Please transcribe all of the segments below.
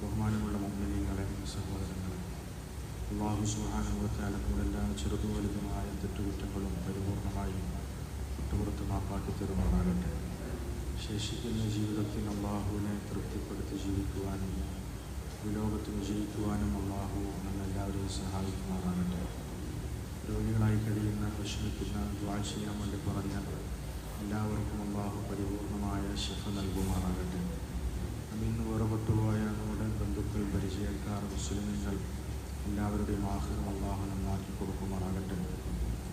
ബഹുമാനമുള്ള മുമ്പിനീങ്ങളെ സഹോദരങ്ങളെ അള്ളാഹു സുഹാനുഭവത്താല എല്ലാ ചെറുതും വലുതുമായ തെറ്റുകുറ്റങ്ങളും പരിപൂർണമായും വിട്ടുപുറത്ത് മാപ്പാക്കി തരുമാറാകട്ടെ. ശേഷിക്കുന്ന ജീവിതത്തിൽ അള്ളാഹുവിനെ തൃപ്തിപ്പെടുത്തി ജീവിക്കുവാനും ഈ ലോകത്ത് വിജയിക്കുവാനും അള്ളാഹു നമ്മളെല്ലാവരെയും സഹായിക്കുമാറാകട്ടെ. രോഗികളായി കഴിയുന്ന വിഷമിക്കുന്ന ദ്വാ ചെയ്യാൻ വേണ്ടി പറഞ്ഞ എല്ലാവർക്കും അള്ളാഹു പരിപൂർണമായ ശിഫ നൽകുമാറാകട്ടെ. നമ്മ ഇന്ന് ബന്ധുക്കൾ പരിചയക്കാർ മുസ്ലിമുകൾ എല്ലാവരുടെയും ആഹ്ലം അള്ളാഹു നന്നാക്കി കൊടുക്കുമാറാകട്ടെ.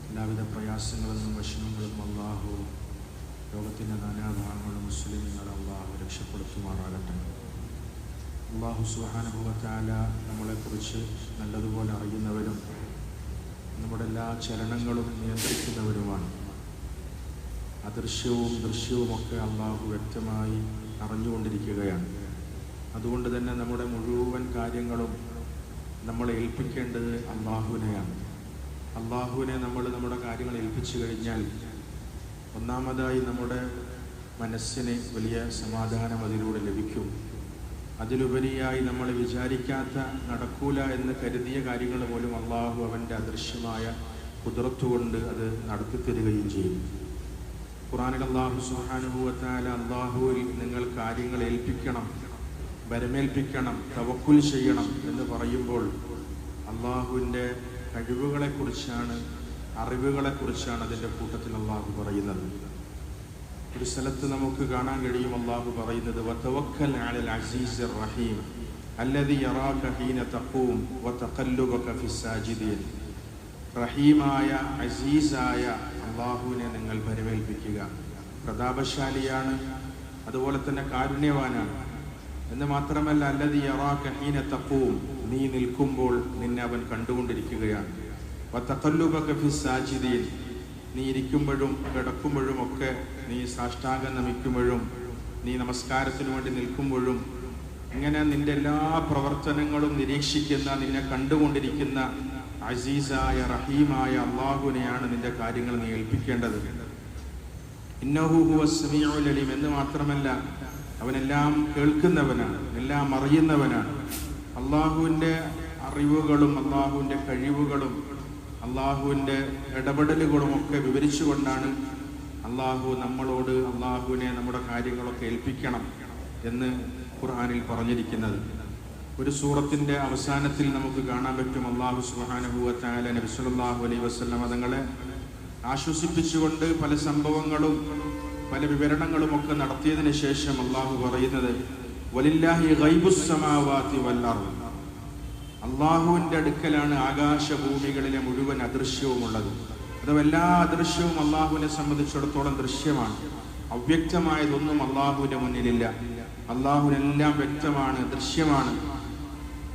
എല്ലാവിധ പ്രയാസങ്ങളെന്നും വിഷമങ്ങളും അള്ളാഹു ലോകത്തിന്റെ നാനാഭാഗങ്ങളും മുസ്ലിമുകൾ അള്ളാഹു രക്ഷപ്പെടുത്തുമാറാകട്ടെ. അള്ളാഹു സുഹാനുഭവത്താല നമ്മളെക്കുറിച്ച് നല്ലതുപോലെ അറിയുന്നവരും നമ്മുടെ എല്ലാ ചലനങ്ങളും നിയന്ത്രിക്കുന്നവരുമാണ്. അദൃശ്യവും ദൃശ്യവുമൊക്കെ അള്ളാഹു വ്യക്തമായി അറിഞ്ഞുകൊണ്ടിരിക്കുകയാണ്. അതുകൊണ്ട് തന്നെ നമ്മുടെ മുഴുവൻ കാര്യങ്ങളും നമ്മൾ ഏൽപ്പിക്കേണ്ടത് അള്ളാഹുവിനെയാണ്. അള്ളാഹുവിനെ നമ്മൾ നമ്മുടെ കാര്യങ്ങൾ ഏൽപ്പിച്ചു കഴിഞ്ഞാൽ ഒന്നാമതായി നമ്മുടെ മനസ്സിന് വലിയ സമാധാനം അതിലൂടെ ലഭിക്കും. അതിലുപരിയായി നമ്മൾ വിചാരിക്കാത്ത നടക്കൂല എന്ന് കരുതിയ കാര്യങ്ങൾ പോലും അള്ളാഹു അവന്റെ അദൃശ്യമായ കുതിർത്തുകൊണ്ട് അത് നടത്തിത്തരികയും ചെയ്യും. ഖുറാനിൽ അള്ളാഹു സുഹാനുഭവത്താൽ അള്ളാഹുവിൽ നിങ്ങൾ കാര്യങ്ങൾ ഏൽപ്പിക്കണം. വരമേൽപ്പിക്കണം തവക്കുൽ ചെയ്യണം എന്ന് പറയുമ്പോൾ അള്ളാഹുവിന്റെ കഴിവുകളെക്കുറിച്ചാണ് അറിവുകളെക്കുറിച്ചാണ് അതിന്റെ കൂട്ടത്തിൽ അള്ളാഹു പറയുന്നത്. ഒരു സ്ഥലത്ത് നമുക്ക് കാണാൻ കഴിയും അള്ളാഹു പറയുന്നത് വതവക്കൽ അലൽ അസീസ് റഹീം അല്ലതി യറാക ഹീന തഖൂം വതഖല്ലുബക ഫിസ്സാജിദീൻ റഹീമായ അസീസായ അള്ളാഹുവിനെ നിങ്ങൾ പരിമേൽപ്പിക്കുക പ്രതാപശാലിയാണ് അതുപോലെ തന്നെ കാരുണ്യവാനാണ്. എന്ന് മാത്രമല്ല അല്ലതി യറാക ഹീന തപ്പവും നീ നിൽക്കുമ്പോൾ നിന്നെ അവൻ കണ്ടുകൊണ്ടിരിക്കുകയാണ്. സാജിദീൻ നീ ഇരിക്കുമ്പോഴും കിടക്കുമ്പോഴും ഒക്കെ നീ സാഷ്ടാംഗം നമിക്കുമ്പോഴും നീ നമസ്കാരത്തിനു വേണ്ടി നിൽക്കുമ്പോഴും ഇങ്ങനെ നിന്റെ എല്ലാ പ്രവർത്തനങ്ങളും നിരീക്ഷിക്കുന്ന നിന്നെ കണ്ടുകൊണ്ടിരിക്കുന്ന അസീസായ റഹീമായ അള്ളാഹുവിനെയാണ് നിന്റെ കാര്യങ്ങൾ നീ ഏൽപ്പിക്കേണ്ടത്. ഇന്നഹുഹുവസ്മീഉലലീം എന്ന് മാത്രമല്ല അവനെല്ലാം കേൾക്കുന്നവനാണ് എല്ലാം അറിയുന്നവനാണ്. അള്ളാഹുവിന്റെ അറിവുകളും അള്ളാഹുവിന്റെ കഴിവുകളും അള്ളാഹുവിന്റെ ഇടപെടലുകളും ഒക്കെ വിവരിച്ചുകൊണ്ടാണ് അള്ളാഹു നമ്മളോട് അള്ളാഹുവിനെ നമ്മുടെ കാര്യങ്ങളൊക്കെ ഏൽപ്പിക്കണം എന്ന് ഖുർആാനിൽ പറഞ്ഞിരിക്കുന്നത്. ഒരു സൂറത്തിന്റെ അവസാനത്തിൽ നമുക്ക് കാണാൻ പറ്റും അള്ളാഹു സുഹാനുഭൂവത്തായ നബിസ്വല്ലാഹു സല്ലല്ലാഹു അലൈഹി വസല്ലം തങ്ങളെ ആശ്വസിപ്പിച്ചുകൊണ്ട് പല സംഭവങ്ങളും പല വിവരണങ്ങളും ഒക്കെ നടത്തിയതിനു ശേഷം അള്ളാഹു പറയുന്നത് അള്ളാഹുവിന്റെ അടുക്കലാണ് ആകാശഭൂമികളിലെ മുഴുവൻ അദൃശ്യവുമുള്ളത്. അഥവാ എല്ലാ അദൃശ്യവും അള്ളാഹുവിനെ സംബന്ധിച്ചിടത്തോളം ദൃശ്യമാണ്. അവ്യക്തമായതൊന്നും അള്ളാഹുവിന്റെ മുന്നിലില്ല. അള്ളാഹുവിനെല്ലാം വ്യക്തമാണ് ദൃശ്യമാണ്.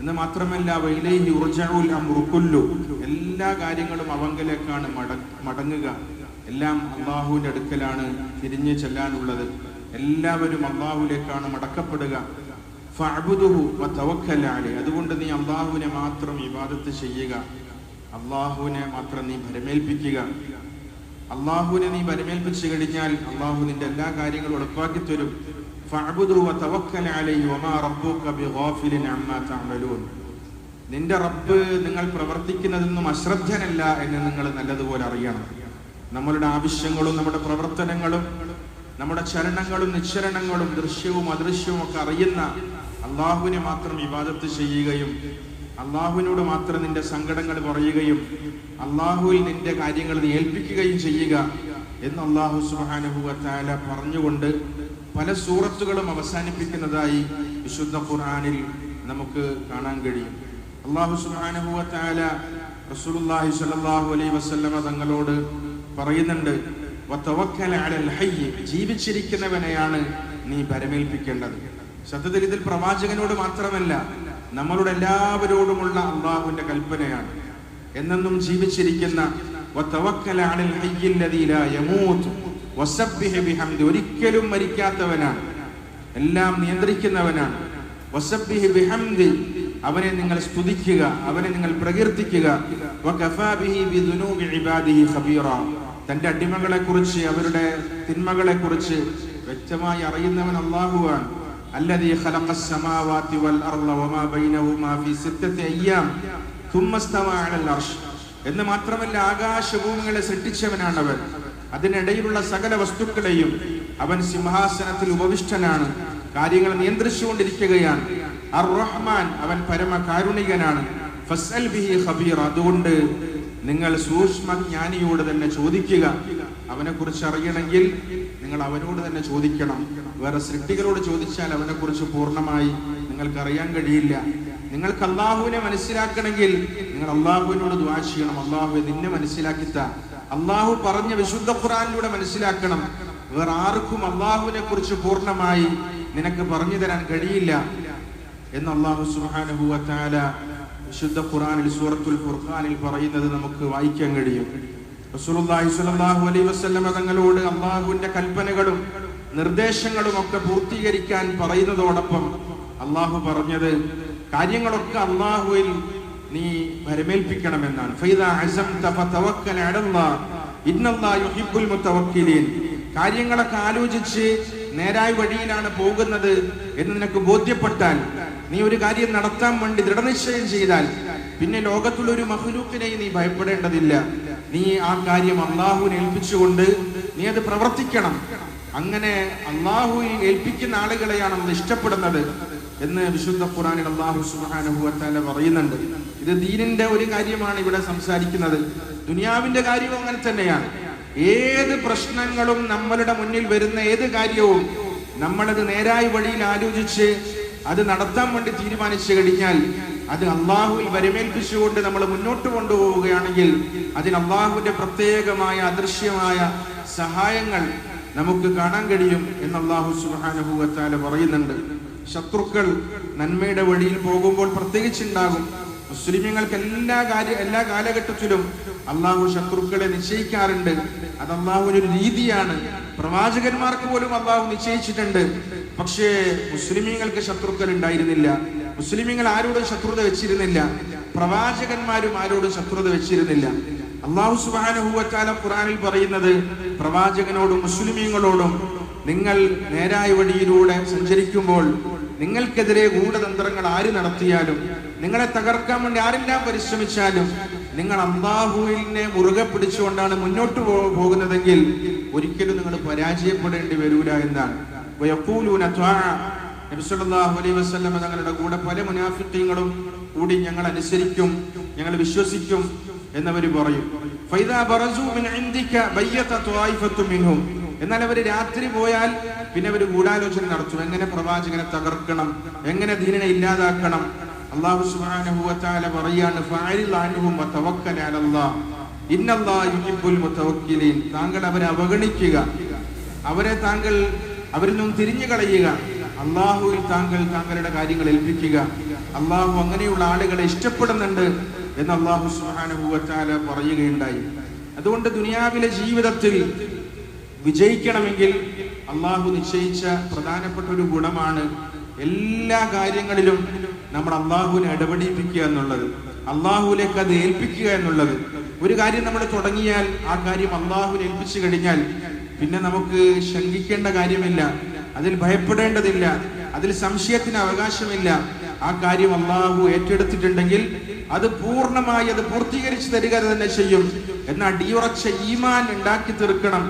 എന്ന് മാത്രമല്ല വൈലേഹി ഉർജഉൽ അംറു കുല്ലു. എല്ലാ കാര്യങ്ങളും അവങ്കലേക്കാണ് മട മടങ്ങുക. എല്ലാം അള്ളാഹുവിന്റെ അടുക്കലാണ് തിരിഞ്ഞു ചെല്ലാനുള്ളത്. എല്ലാവരും അള്ളാഹുവിലേക്കാണ് മടക്കപ്പെടുക. അതുകൊണ്ട് നീ അള്ളാഹുവിനെ മാത്രം ഇബാദത്ത് ചെയ്യുക. അള്ളാഹുവിനെ മാത്രം നീ ഭരമേൽപ്പിക്കുക. അള്ളാഹുവിനെ നീ ഭരമേൽപ്പിച്ചു കഴിഞ്ഞാൽ അള്ളാഹു നിന്റെ എല്ലാ കാര്യങ്ങളും ഉറപ്പാക്കി തരും. നിന്റെ റബ്ബ് നിങ്ങൾ പ്രവർത്തിക്കുന്നതൊന്നും അശ്രദ്ധനല്ല എന്ന് നിങ്ങൾ നല്ലതുപോലെ അറിയണം. നമ്മളുടെ ആവശ്യങ്ങളും നമ്മുടെ പ്രവർത്തനങ്ങളും നമ്മുടെ ചരണങ്ങളും നിശ്ചരണങ്ങളും ദൃശ്യവും അദൃശ്യവും ഒക്കെ അറിയുന്ന അള്ളാഹുവിനെ മാത്രം വിവാദത്ത് ചെയ്യുകയും അള്ളാഹുവിനോട് മാത്രം നിന്റെ സങ്കടങ്ങൾ പറയുകയും അള്ളാഹുവിൽ നിന്റെ കാര്യങ്ങൾ ഏൽപ്പിക്കുകയും ചെയ്യുക എന്ന് അള്ളാഹു സുഹാനുഭവത്താല പറഞ്ഞുകൊണ്ട് പല സൂറത്തുകളും അവസാനിപ്പിക്കുന്നതായി വിശുദ്ധ ഖുർആാനിൽ നമുക്ക് കാണാൻ കഴിയും. അള്ളാഹു സുഹാനുഭവത്താല റസൂലുള്ളാഹി സ്വല്ലല്ലാഹു അലൈഹി വസല്ലമ തങ്ങളോട് പറയുന്നുണ്ട് ജീവിച്ചിരിക്കുന്നവനെയാണ് നീ പരമേൽപ്പിക്കേണ്ടത്. സത്യത്തിൽ ഇതിൽ പ്രവാചകനോട് മാത്രമല്ല നമ്മളുടെ എല്ലാവരോടുമുള്ള അള്ളാഹുവിന്റെ കൽപ്പനയാണ്. എന്നെന്നും ജീവിച്ചിരിക്കുന്ന ഒരിക്കലും മരിക്കാത്തവനാണ്. എല്ലാം നിയന്ത്രിക്കുന്നവനാണ്. അവനെ നിങ്ങൾ സ്തുതിക്കുക അവനെ നിങ്ങൾ പ്രകീർത്തിക്കുക. വകഫാ ബിഹി ബിദുനൂബി ഇബാദിഹി ഖബീറ തന്റെ അടിമകളെ കുറിച്ച് അവരുടെ തിന്മകളെ കുറിച്ച് വ്യക്തമായി അറിയുന്നവൻ അള്ളാഹുവാണ് الذي خلق السماوات والأرض وما بينهما في ستة أيام ثم استوى على العرش എന്ന് മാത്രമല്ല ആകാശഭൂമികളെ സൃഷ്ടിച്ചവനാണവൻ അതിനിടയിലുള്ള സകല വസ്തുക്കളെയും അവൻ സിംഹാസനത്തിൽ ഉപവിഷ്ടനാണ് കാര്യങ്ങൾ നിയന്ത്രിച്ചുകൊണ്ടിരിക്കുകയാണ് അർ റഹ്മാൻ അവൻ പരമ കാരുണികനാണ് ഫസ്അൽ ബിഹി ഖബീർ അതുകൊണ്ട് നിങ്ങൾ സൂക്ഷ്മജ്ഞാനിയോട് തന്നെ ചോദിക്കുക. അവനെ കുറിച്ച് അറിയണമെങ്കിൽ നിങ്ങൾ അവനോട് തന്നെ ചോദിക്കണം. വേറെ സൃഷ്ടികളോട് ചോദിച്ചാൽ അവനെ കുറിച്ച് പൂർണമായി നിങ്ങൾക്ക് അറിയാൻ കഴിയില്ല. നിങ്ങൾക്ക് അള്ളാഹുവിനെ മനസ്സിലാക്കണമെങ്കിൽ നിങ്ങൾ അള്ളാഹുവിനോട് ദ്വാ ചെയ്യണം. അള്ളാഹു നിന്നെ മനസ്സിലാക്കിത്ത. അള്ളാഹു പറഞ്ഞ വിശുദ്ധ ഖുറാനിലൂടെ മനസ്സിലാക്കണം. വേറെ ആർക്കും അള്ളാഹുവിനെ കുറിച്ച് പൂർണമായി നിനക്ക് പറഞ്ഞു തരാൻ കഴിയില്ല. എന്ന് അള്ളാഹു തആല വിശുദ്ധ ഖുറാനിൽ സൂറത്തുൽ ഫുർഖാനിൽ പറയുന്നത് നമുക്ക് വായിക്കാൻ കഴിയും. റസൂലുള്ളാഹി സ്വല്ലല്ലാഹു അലൈഹി വസല്ലമ തങ്ങളോട് അള്ളാഹുവിന്റെ കൽപ്പനകളും നിർദ്ദേശങ്ങളും ഒക്കെ പൂർത്തീകരിക്കാൻ പറയുന്നതോടൊപ്പം അള്ളാഹു പറഞ്ഞത് കാര്യങ്ങളൊക്കെ അള്ളാഹുവിൽ നീ മുതവക്കിലിൻ കാര്യങ്ങളൊക്കെ ആലോചിച്ച് നേരായ വഴിയിലാണ് പോകുന്നത് എന്ന് നിനക്ക് ബോധ്യപ്പെട്ടാൽ നീ ഒരു കാര്യം നടത്താൻ വേണ്ടി ദൃഢനിശ്ചയം ചെയ്താൽ പിന്നെ ലോകത്തുള്ള ഒരു മഹ്ലൂക്കിനെയും നീ ഭയപ്പെടേണ്ടതില്ല. നീ ആ കാര്യം അള്ളാഹുവിനെ ഏൽപ്പിച്ചുകൊണ്ട് നീ അത് പ്രവർത്തിക്കണം. അങ്ങനെ അള്ളാഹുവിനെ ഏൽപ്പിക്കുന്ന ആളുകളെയാണ് നമ്മൾ ഇഷ്ടപ്പെടുന്നത് എന്ന് വിശുദ്ധ ഖുറാനിൽ അള്ളാഹു സുഹാനുഭവത്താല പറയുന്നുണ്ട്. ഇത് ദീനിന്റെ ഒരു കാര്യമാണ് ഇവിടെ സംസാരിക്കുന്നത്. ദുനിയാവിന്റെ കാര്യവും അങ്ങനെ തന്നെയാണ്. ഏത് പ്രശ്നങ്ങളും നമ്മളുടെ മുന്നിൽ വരുന്ന ഏത് കാര്യവും നമ്മളത് നേരായ വഴിയിൽ ആലോചിച്ച് അത് നടത്താൻ വേണ്ടി തീരുമാനിച്ചു കഴിഞ്ഞാൽ അത് അള്ളാഹുവിൽ വരമേൽപ്പിച്ചുകൊണ്ട് നമ്മൾ മുന്നോട്ട് കൊണ്ടുപോവുകയാണെങ്കിൽ അതിന് അള്ളാഹുവിന്റെ പ്രത്യേകമായ അദൃശ്യമായ സഹായങ്ങൾ നമുക്ക് കാണാൻ കഴിയും എന്ന് അള്ളാഹു തആല പറയുന്നുണ്ട്. ശത്രുക്കൾ നന്മയുടെ വഴിയിൽ പോകുമ്പോൾ പ്രത്യേകിച്ചുണ്ടാകും. മുസ്ലിമീങ്ങൾക്ക് എല്ലാ കാര്യ എല്ലാ കാലഘട്ടത്തിലും അള്ളാഹു ശത്രുക്കളെ നിശ്ചയിക്കാറുണ്ട്. അത് അള്ളാഹുവിനൊരു രീതിയാണ്. പ്രവാചകന്മാർക്ക് പോലും അള്ളാഹു നിശ്ചയിച്ചിട്ടുണ്ട്. പക്ഷേ മുസ്ലിമീങ്ങൾക്ക് ശത്രുക്കൾ ഉണ്ടായിരുന്നില്ല. മുസ്ലിമീങ്ങൾ ആരോടും ശത്രുത വെച്ചിരുന്നില്ല. പ്രവാചകന്മാരും ആരോടും ശത്രുത വെച്ചിരുന്നില്ല. അള്ളാഹു സുബാനുഭൂവത്താല ഖുറാനിൽ പറയുന്നത് പ്രവാചകനോടും മുസ്ലിമീങ്ങളോടും നിങ്ങൾ നേരായ വഴിയിലൂടെ സഞ്ചരിക്കുമ്പോൾ നിങ്ങൾക്കെതിരെ ഗൂഢതന്ത്രങ്ങൾ ആര് നടത്തിയാലും നിങ്ങളെ തകർക്കാൻ വേണ്ടി ആരെല്ലാം പരിശ്രമിച്ചാലും നിങ്ങൾ അള്ളാഹുവിനെ മുറുകെ പിടിച്ചുകൊണ്ടാണ് മുന്നോട്ട് പോകുന്നതെങ്കിൽ ഒരിക്കലും നിങ്ങൾ പരാജയപ്പെടേണ്ടി വരൂല എന്നാണ്. വയഖൂലൂന ത്വാഅ. നബി സല്ലല്ലാഹു അലൈഹി വസല്ലം തങ്ങളുടെ കൂടെ പല മുനാഫിഖീങ്ങളും കൂടി ഞങ്ങൾ അനുസരിക്കും ഞങ്ങൾ വിശ്വസിക്കും എന്നവർ പറയും. എന്നാൽ അവർ രാത്രി പോയാൽ പിന്നെ അവർ ഗൂഢാലോചന നടത്തും. എങ്ങനെ പ്രവാചകനെ തകർക്കണം എങ്ങനെ ദീനിനെ ഇല്ലാതാക്കണം? അള്ളാഹു തആല പറയാണ് താങ്കൾ അവരെ അവഗണിക്കുക. അവരെ താങ്കൾ അവരിൽ നിന്നും തിരിഞ്ഞു കളയുക. അള്ളാഹുവിൽ താങ്കൾ താങ്കളുടെ കാര്യങ്ങൾ ഏൽപ്പിക്കുക. അള്ളാഹു അങ്ങനെയുള്ള ആളുകളെ ഇഷ്ടപ്പെടുന്നുണ്ട് എന്ന് അള്ളാഹു തആല പറയുകയുണ്ടായി. അതുകൊണ്ട് ദുനിയാവിലെ ജീവിതത്തിൽ വിജയിക്കണമെങ്കിൽ അള്ളാഹു നിശ്ചയിച്ച പ്രധാനപ്പെട്ട ഒരു ഗുണമാണ് എല്ലാ കാര്യങ്ങളിലും നമ്മൾ അള്ളാഹുവിനെ ഇടപെടിപ്പിക്കുക എന്നുള്ളത്. അള്ളാഹുവിലേക്ക് അത് ഏൽപ്പിക്കുക എന്നുള്ളത്. ഒരു കാര്യം നമ്മൾ തുടങ്ങിയാൽ ആ കാര്യം അള്ളാഹുവിനെ ഏൽപ്പിച്ചു കഴിഞ്ഞാൽ പിന്നെ നമുക്ക് ശങ്കിക്കേണ്ട കാര്യമില്ല. അതിൽ ഭയപ്പെടേണ്ടതില്ല. അതിൽ സംശയത്തിന് അവകാശമില്ല. ആ കാര്യം അള്ളാഹു ഏറ്റെടുത്തിട്ടുണ്ടെങ്കിൽ അത് പൂർണമായി അത് പൂർത്തീകരിച്ചു തരിക തന്നെ ചെയ്യും. എന്ന അടിയുറച്ച ഈമാൻ ഉണ്ടാക്കി തീർക്കണം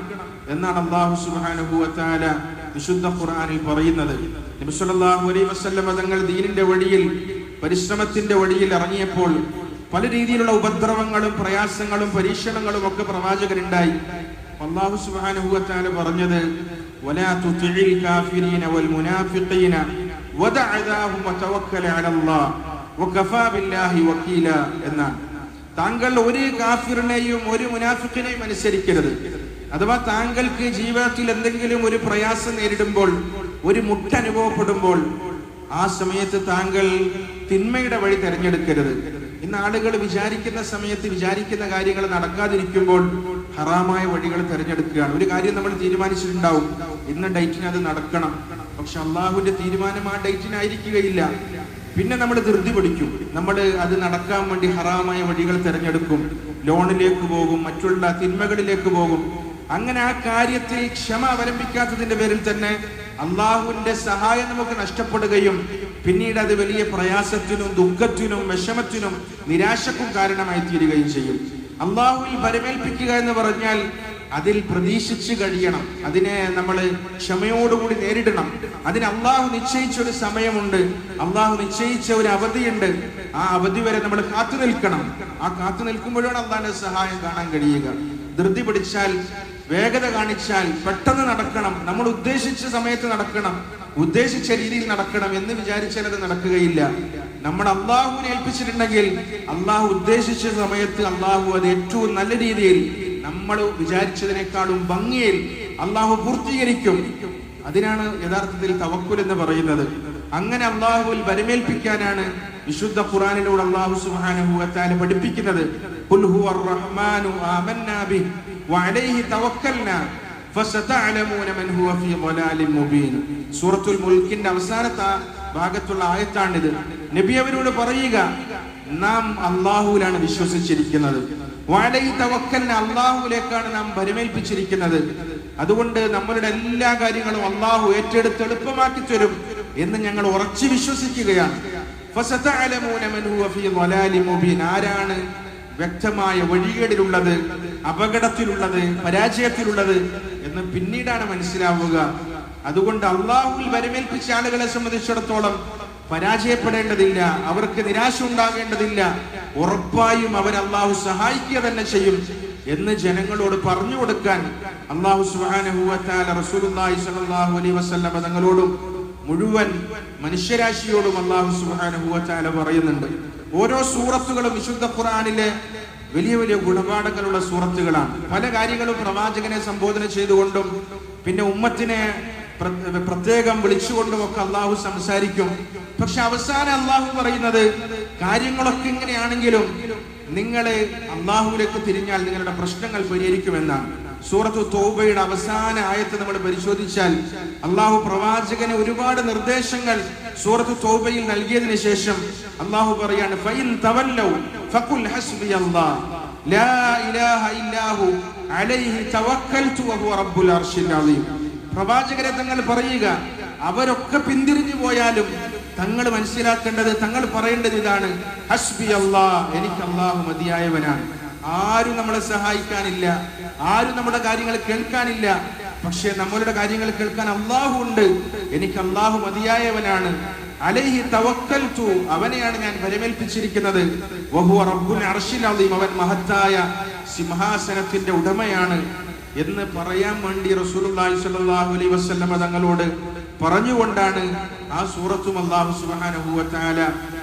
എന്നാണ് അള്ളാഹു തആല വിശുദ്ധ ഖുർആനിൽ പറയുന്നത്. നബി സല്ലല്ലാഹു അലൈഹി വസല്ലം തങ്ങൾ ദീനിന്റെ വഴിയിൽ പരിശ്രമത്തിന്റെ വഴിയിൽ ഇറങ്ങിയപ്പോൾ പല രീതിയിലുള്ള ഉപദ്രവങ്ങളും പ്രയാസങ്ങളും പരീക്ഷണങ്ങളും ഒക്കെ പ്രവാചകരുണ്ടായി അള്ളാഹു തആല പറഞ്ഞത് എന്നാണ്. താങ്കൾ ഒരു കാഫിറിനെയും ഒരു മുനാഫിക്കിനെയും അനുസരിക്കരുത്. അഥവാ താങ്കൾക്ക് ജീവിതത്തിൽ എന്തെങ്കിലും ഒരു പ്രയാസം നേരിടുമ്പോൾ ഒരു മുട്ടനുഭവപ്പെടുമ്പോൾ ആ സമയത്ത് താങ്കൾ തിന്മയുടെ വഴി തിരഞ്ഞെടുക്കരുത്. ഇന്ന് ആളുകൾ വിചാരിക്കുന്ന സമയത്ത് വിചാരിക്കുന്ന കാര്യങ്ങൾ നടക്കാതിരിക്കുമ്പോൾ ഹറാമായ വഴികൾ തിരഞ്ഞെടുക്കുകയാണ്. ഒരു കാര്യം നമ്മൾ തീരുമാനിച്ചിട്ടുണ്ടാവും. ഇന്ന് ഡേറ്റിന് അത് നടക്കണം. പക്ഷെ അള്ളാഹുവിന്റെ തീരുമാനം ആ ഡേറ്റിനായിരിക്കുകയില്ല. പിന്നെ നമ്മൾ ധൃതി പിടിക്കും. നമ്മൾ അത് നടക്കാൻ വേണ്ടി ഹറാമായ വഴികൾ തിരഞ്ഞെടുക്കും. ലോണിലേക്ക് പോകും മറ്റുള്ള തിന്മകളിലേക്ക് പോകും. അങ്ങനെ ആ കാര്യത്തിൽ ക്ഷമ അവലംബിക്കാത്തതിന്റെ പേരിൽ തന്നെ അള്ളാഹുവിന്റെ സഹായം നമുക്ക് നഷ്ടപ്പെടുകയും പിന്നീട് അത് വലിയ പ്രയാസത്തിനും ദുഃഖത്തിനും വിഷമത്തിനും നിരാശക്കും കാരണമായി തീരുകയും ചെയ്യും. അള്ളാഹുവിൽ പരമേൽപ്പിക്കുക എന്ന് പറഞ്ഞാൽ അതിൽ പ്രതീക്ഷിച്ച് കഴിയണം. അതിനെ നമ്മൾ ക്ഷമയോടുകൂടി നേരിടണം. അതിന് അള്ളാഹു നിശ്ചയിച്ച ഒരു സമയമുണ്ട്. അള്ളാഹു നിശ്ചയിച്ച ഒരു അവധിയുണ്ട്. ആ അവധി വരെ നമ്മൾ കാത്തു നിൽക്കണം. ആ കാത്തു നിൽക്കുമ്പോഴാണ് അള്ളാഹിന്റെ സഹായം കാണാൻ കഴിയുക. ധൃതി പിടിച്ചാൽ വേഗത കാണിച്ചാൽ പെട്ടെന്ന് നടക്കണം. നമ്മൾ ഉദ്ദേശിച്ച സമയത്ത് നടക്കണം. ഉദ്ദേശിച്ച രീതിയിൽ നടക്കണം എന്ന് വിചാരിച്ചാൽ അത് നടക്കുകയില്ല. നമ്മൾ അള്ളാഹുവിനെ ഏൽപ്പിച്ചിട്ടുണ്ടെങ്കിൽ അള്ളാഹു ഉദ്ദേശിച്ച സമയത്ത് അള്ളാഹു അത് ഏറ്റവും നല്ല രീതിയിൽ നമ്മൾ വിചാരിച്ചതിനേക്കാളും ഭംഗിയിൽ അള്ളാഹു പൂർത്തീകരിക്കും. അതിനാണ് യഥാർത്ഥത്തിൽ തവക്കുൽ എന്ന് പറയുന്നത്. അങ്ങനെ അള്ളാഹുവിൽ വരമേൽപ്പിക്കാനാണ് വിശുദ്ധ ഖുറാനിലൂടെ അള്ളാഹു സുബ്ഹാനഹു വതആല പഠിപ്പിക്കുന്നത്. സൂറത്തുൽ മുൽക്കിന്റെ അവസാനത്തെ ഭാഗത്തുള്ള ആയത്താണിത്. നബി അവരോട് പറയുക നാം അള്ളാഹുവിലാണ് വിശ്വസിച്ചിരിക്കുന്നത്. അള്ളാഹുവിലേക്കാണ് നാം പരിമേൽപ്പിച്ചിരിക്കുന്നത്. അതുകൊണ്ട് നമ്മളുടെ എല്ലാ കാര്യങ്ങളും അള്ളാഹു ഏറ്റെടുത്ത് എളുപ്പമാക്കി തരും എന്ന് ഞങ്ങൾ ഉറച്ചു വിശ്വസിക്കുകയാണ്. ആരാണ് വ്യക്തമായ വഴികേടിലുള്ളത് അപകടത്തിലുള്ളത് പരാജയത്തിലുള്ളത്? എന്ന് പിന്നീടാണ് മനസ്സിലാവുക. അതുകൊണ്ട് അള്ളാഹുവിൽ വരമേൽപ്പിച്ച ആളുകളെ സംബന്ധിച്ചിടത്തോളം പരാജയപ്പെടേണ്ടതില്ല അവർക്ക് നിരാശ ഉണ്ടാകേണ്ടതില്ല. ഉറപ്പായും അവർ അള്ളാഹു സഹായിക്കുക തന്നെ ചെയ്യും എന്ന് ജനങ്ങളോട് പറഞ്ഞു കൊടുക്കാൻ അള്ളാഹു തആല റസൂലുള്ളാഹി സ്വല്ലല്ലാഹു അലൈഹി വസല്ലം തങ്ങളോടും മുഴുവൻ മനുഷ്യരാശിയോടും അള്ളാഹു തആല പറയുന്നുണ്ട്. ഓരോ സൂറത്തുകളും വിശുദ്ധ ഖുർആനിലെ വലിയ വലിയ ഗുണപാഠങ്ങളുള്ള സൂറത്തുകളാണ്. പല കാര്യങ്ങളും പ്രവാചകനെ സംബോധന ചെയ്തുകൊണ്ടും പിന്നെ ഉമ്മത്തിനെ പ്രത്യേകം വിളിച്ചുകൊണ്ടും ഒക്കെ അള്ളാഹു സംസാരിക്കും. പക്ഷെ അവസാനം അള്ളാഹു പറയുന്നത് കാര്യങ്ങളൊക്കെ ഇങ്ങനെയാണെങ്കിലും നിങ്ങളെ അള്ളാഹുവിലേക്ക് തിരിഞ്ഞാൽ നിങ്ങളുടെ പ്രശ്നങ്ങൾ പരിഹരിക്കുമെന്നാണ്. സൂറത്ത് തോബയുടെ അവസാന ആയത്ത് നമ്മൾ പരിശോധിച്ചാൽ അള്ളാഹു പ്രവാചകന് ഒരുപാട് നിർദ്ദേശങ്ങൾ സൂറത്ത് തോബയിൽ നൽകിയതിനു ശേഷം അള്ളാഹു പറയാണ് ഫൈൻ തവല്ലൗ حسبي ഹസ്ബി അല്ലാഹ് ലാ ഇലാഹ هو. അലൈഹി തവക്കൽതു وهو റബ്ബുൽ العرش العظيم. പ്രവാചകരെ തങ്ങൾ പറയുക അവരൊക്കെ പിന്തിരിഞ്ഞു പോയാലും തങ്ങൾ മനസ്സിലാക്കേണ്ടത് തങ്ങൾ പറയേണ്ടത് ഇതാണ്. ഹസ്ബി അള്ളാ എനിക്ക് അള്ളാഹു മതിയായവനാണ്. ആരും നമ്മളെ സഹായിക്കാനില്ല ആരും നമ്മുടെ കാര്യങ്ങൾ കേൾക്കാനില്ല. പക്ഷെ നമ്മളുടെ കാര്യങ്ങൾ കേൾക്കാൻ അള്ളാഹു ഉണ്ട്. എനിക്ക് അള്ളാഹു മതിയായവനാണ്. അലൈഹി തവക്കൽതു അവനെയാണ് ഞാൻ പരിമേൽപ്പിച്ചിരിക്കുന്നത് വഹുവ റബ്ബുൽ അവൻ മഹത്തായ സിംഹാസനത്തിന്റെ ഉടമയാണ് എന്ന് പറയാൻ വേണ്ടി റസൂലുള്ളാഹി സ്വല്ലല്ലാഹു അലൈഹി തങ്ങളോട് പറഞ്ഞുകൊണ്ടാണ് ആ സൂറത്തും അല്ലാഹു സുബ്ഹാനഹു